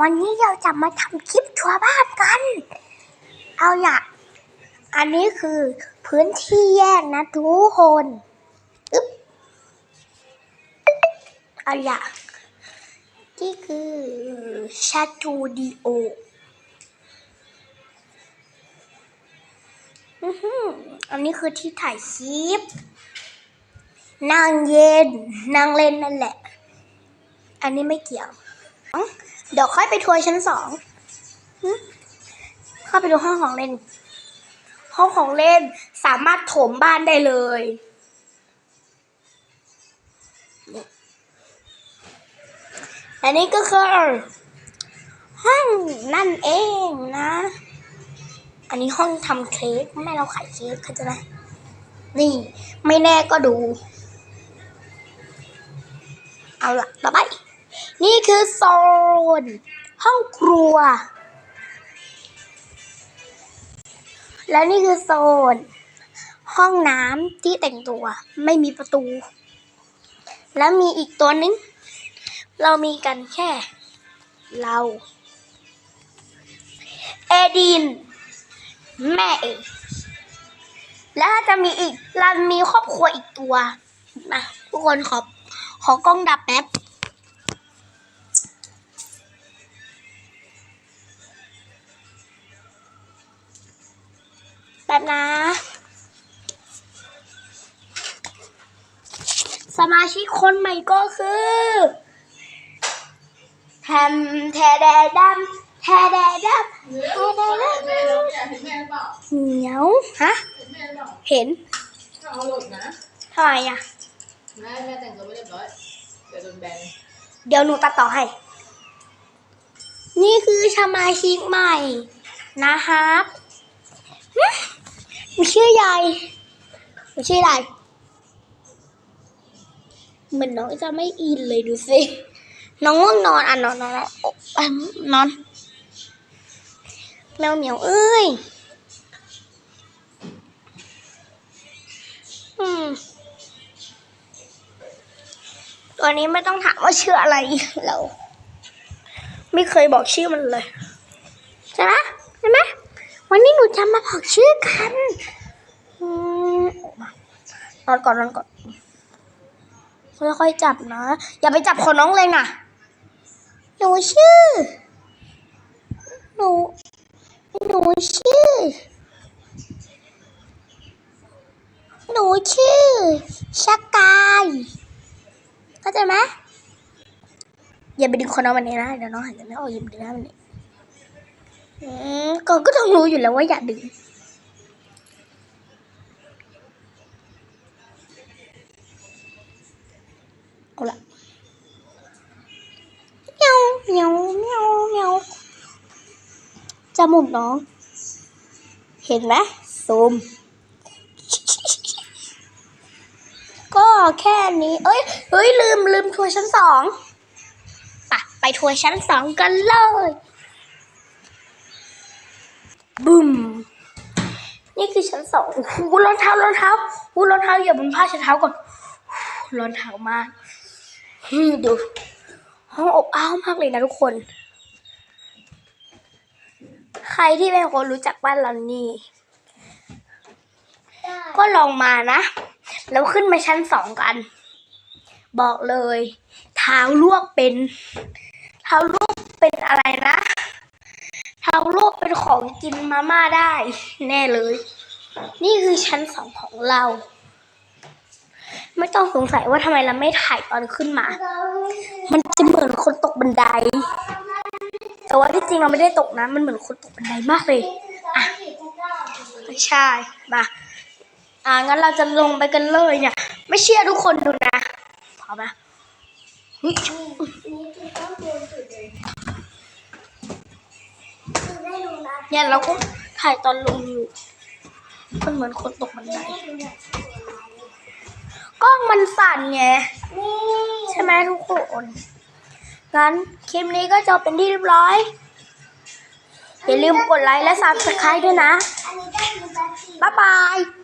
วันนี้เราจะมาทำคลิปทัวร์บ้านกัน เอาล่ะอันนี้คือพื้นที่แยกนะทุกคนอึ๊บเอาล่ะนี่คือชาตูดิโออือหึอันนี้คือที่ถ่ายคลิปนั่งเย็นนั่งเล่นนั่นแหละ อันนี้ไม่เกี่ยว เดี๋ยวค่อยไปทัวร์ชั้นสองเข้าไปดูห้องของเล่น ห้องของเล่นสามารถถมบ้านได้เลยอันนี้ก็คือห้องนั่นเองนะ อันนี้ห้องทำเค้กแม่เราขายเค้กเข้าใจไหมนี่ไม่แน่ก็ดู เอาละต่อไป นี่คือโซน ห้องครัว แล้วนี่คือโซน ห้องน้ำที่แต่งตัวไม่มีประตู แล้วมีอีกตัวนึง เรามีกันแค่ เรา เอดิน แม่เอแล้วจะมีอีกเรามีครอบครัวอีกตัวมาทุกคนขอขอกล้องดับแป๊บ แป๊บนะ สมาชิกคนใหม่ก็คือแทมแทแดดำแทแดดำแทแดดแม่เราเนี่ยเห็นแม่หรือเปล่าำเหนียวฮะ เห็นแม่หรือเปล่าเห็นถ้าเอาหลุดนะทำไมอะแม่แม่แต่งตัวไม่เรียบร้อย เดี๋ยวโดนแบน เดี๋ยวหนูตัดต่อให้ นี่คือสมาชิกใหม่นะครับหึ หนูชื่อยายหนูชื่ออะไรเหมือนน้องจะไม่อินเลยดูสิ น้องง่วงนอนอะนอนนอนนอนนอนแมวเหมียวเอ้ยอืมตัวนี้ไม่ต้องถามว่าชื่ออะไรเรา ไม่เคยบอกชื่อมันเลย ใช่ไหม วันนี้หนูจะมาบอกชื่อกันอืมมานอนก่อนนอนก่อนค่อยๆจับนะ อย่าไปจับคนน้องเลยนะหนูชื่อ หนู หนูชื่อ หนูชื่อชะกายเข้าใจไหมอย่าไปดึงคนน้องมันนี้นะเดี๋ยวน้องหายใจไม่ออกอย่าไปดึงหน้ามันนี้อืม ก็ก็ต้องรู้อยู่แล้วว่าอย่าดึง เอาละเมียวเมียวเมียวเมียวจมูกน้อง เห็นไหมซูม ก็แค่นี้ เอ้ย เฮ้ย ลืมลืมทัวร์ชั้นสองไปไปทัวร์ชั้นสองกันเลย บึ้มนี่คือชั้นสองโอ้โหรองเท้ารองเท้าอู้รองเท้าอย่าบนผ้าเช็ดเท้าก่อนรองเท้ามากฮึมดูห้องอบอ้าวมากเลยนะทุกคน ใครที่เป็นคนรู้จักบ้านเรานี่ ก็ลองมานะ แล้วขึ้นมาชั้นสองกัน บอกเลย เท้าลวกเป็น เท้าลวกเป็นอะไรนะ เท้าลวกเป็นของกินมาม่าได้ แน่เลย นี่คือชั้นสองของเรา ไม่ต้องสงสัยว่าทำไมเราไม่ถ่ายตอนขึ้นมา มันจะเหมือนคนตกบันได แต่ว่าที่จริงเราไม่ได้ตกนะ มันเหมือนคนตกบันไดมากเลยอะใช่มาอ่างั้นเราจะลงไปกันเลยเนี่ย ไม่เชื่อทุกคนดูนะพอไหมเฮ้ย เนี่ยเราก็ถ่ายตอนลงอยู่มันเหมือนคนตกบันไดกล้องมันสั่นไงใช่ไหมทุกคนงั้นคลิปนี้ก็จบเป็นที่เรียบร้อย อย่าลืมกดไลค์และ subscribe ด้วยนะ บ๊ายบาย